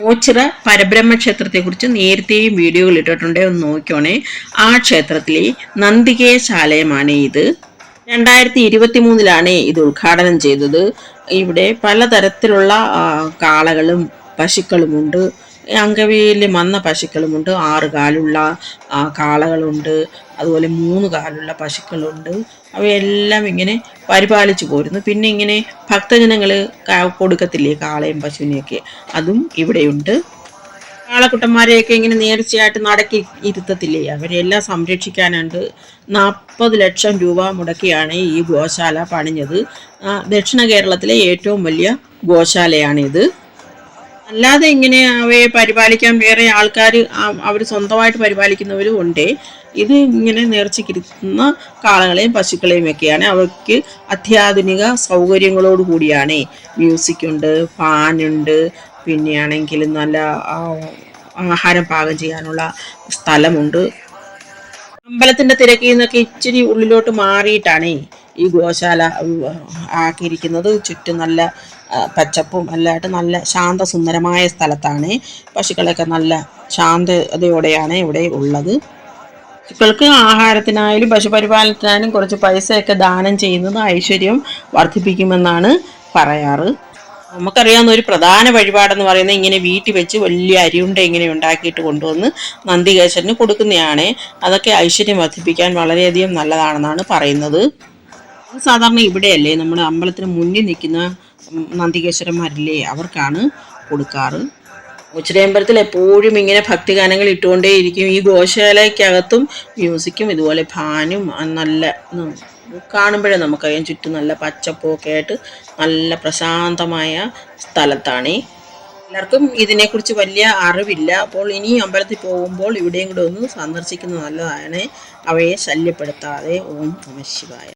ഓച്ചിറ പരബ്രഹ്മ ക്ഷേത്രത്തെക്കുറിച്ച് നേരത്തെയും വീഡിയോകൾ ഇട്ടിട്ടുണ്ടേ ഒന്ന് നോക്കിയോണേ ആ ക്ഷേത്രത്തിലെ നന്ദികേശാലയമാണ് ഇത്. രണ്ടായിരത്തി ഇരുപത്തി മൂന്നിലാണ് ഇത് ഉദ്ഘാടനം ചെയ്തത്. ഇവിടെ പലതരത്തിലുള്ള കാളകളും പശുക്കളുമുണ്ട്. അങ്കവിയിൽ മന്ന പശുക്കളുമുണ്ട് ആറ് കാലുള്ള കാളകളുണ്ട് അതുപോലെ മൂന്ന് കാലുള്ള പശുക്കളുണ്ട്. അവയെല്ലാം ഇങ്ങനെ പരിപാലിച്ചു പോരുന്നു. പിന്നെ ഇങ്ങനെ ഭക്തജനങ്ങൾ കൊടുക്കത്തില്ലേ കാളയും പശുവിനെയൊക്കെ? അതും ഇവിടെയുണ്ട്. കാളക്കുട്ടന്മാരെയൊക്കെ ഇങ്ങനെ നേർച്ചയായിട്ട് നടക്കി ഇരുത്തത്തില്ലേ? അവരെല്ലാം സംരക്ഷിക്കാനുണ്ട് നാൽപ്പത് ലക്ഷം രൂപ മുടക്കിയാണ് ഈ ഗോശാല പണിഞ്ഞത്. ദക്ഷിണ കേരളത്തിലെ ഏറ്റവും വലിയ ഗോശാലയാണിത്. അല്ലാതെ ഇങ്ങനെ അവയെ പരിപാലിക്കാൻ വേറെ ആൾക്കാർ അവർ സ്വന്തമായിട്ട് പരിപാലിക്കുന്നവരും ഉണ്ട്. ഇത് ഇങ്ങനെ നേർച്ചയ്ക്കിരുത്തുന്ന കാളകളെയും പശുക്കളെയും ഒക്കെയാണ്. അവർക്ക് അത്യാധുനിക സൗകര്യങ്ങളോട് കൂടിയാണ്. മ്യൂസിക് ഉണ്ട് ഫാനുണ്ട് പിന്നെയാണെങ്കിൽ നല്ല ആഹാരം പാകം ചെയ്യാനുള്ള സ്ഥലമുണ്ട്. അമ്പലത്തിന്റെ തിരക്കിൽ നിന്നൊക്കെ ഇച്ചിരി ഉള്ളിലോട്ട് മാറിയിട്ടാണ് ഈ ഗോശാല ആക്കിയിരിക്കുന്നത്. ചുറ്റും നല്ല പച്ചപ്പും എല്ലായിട്ട് നല്ല ശാന്തസുന്ദരമായ സ്ഥലത്താണ്. പശുക്കളൊക്കെ നല്ല ശാന്തതയോടെയാണ് ഇവിടെ ഉള്ളത്. പശുക്കൾക്ക് ആഹാരത്തിനായാലും പശുപരിപാലനത്തിനായാലും കുറച്ച് പൈസയൊക്കെ ദാനം ചെയ്യുന്നത് ഐശ്വര്യം വർദ്ധിപ്പിക്കുമെന്നാണ് പറയാറ്. നമുക്കറിയാവുന്ന ഒരു പ്രധാന വഴിപാടെന്ന് പറയുന്നത് ഇങ്ങനെ വീട്ടിൽ വെച്ച് വലിയ അരിയുണ്ട ഇങ്ങനെ ഉണ്ടാക്കിയിട്ട് കൊണ്ടുവന്ന് നന്ദികേശന് കൊടുക്കുന്നതാണ് അതൊക്കെ ഐശ്വര്യം വർദ്ധിപ്പിക്കാൻ വളരെയധികം നല്ലതാണെന്നാണ് പറയുന്നത്. സാധാരണ ഇവിടെയല്ലേ നമ്മുടെ അമ്പലത്തിന് മുന്നിൽ നിൽക്കുന്ന നന്ദികേശ്വരന്മാരില്ലേ അവർക്കാണ് കൊടുക്കാറ്. ഉച്ചരയമ്പലത്തിൽ എപ്പോഴും ഇങ്ങനെ ഭക്തിഗാനങ്ങൾ ഇട്ടുകൊണ്ടേയിരിക്കും. ഈ ഗോശാലയ്ക്കകത്തും മ്യൂസിക്കും ഇതുപോലെ ഫാനും നല്ല കാണുമ്പോഴേ നമുക്കറിയാം ചുറ്റും നല്ല പച്ചപ്പൊക്കെ ആയിട്ട് നല്ല പ്രശാന്തമായ സ്ഥലത്താണ്. എല്ലാവർക്കും ഇതിനെക്കുറിച്ച് വലിയ അറിവില്ല. അപ്പോൾ ഇനി അമ്പലത്തിൽ പോകുമ്പോൾ ഇവിടെയും കൂടെ ഒന്ന് സന്ദർശിക്കുന്നത് നല്ലതാണ്. അവയെ ശല്യപ്പെടുത്താതെ. ഓം നമ ശിവായ.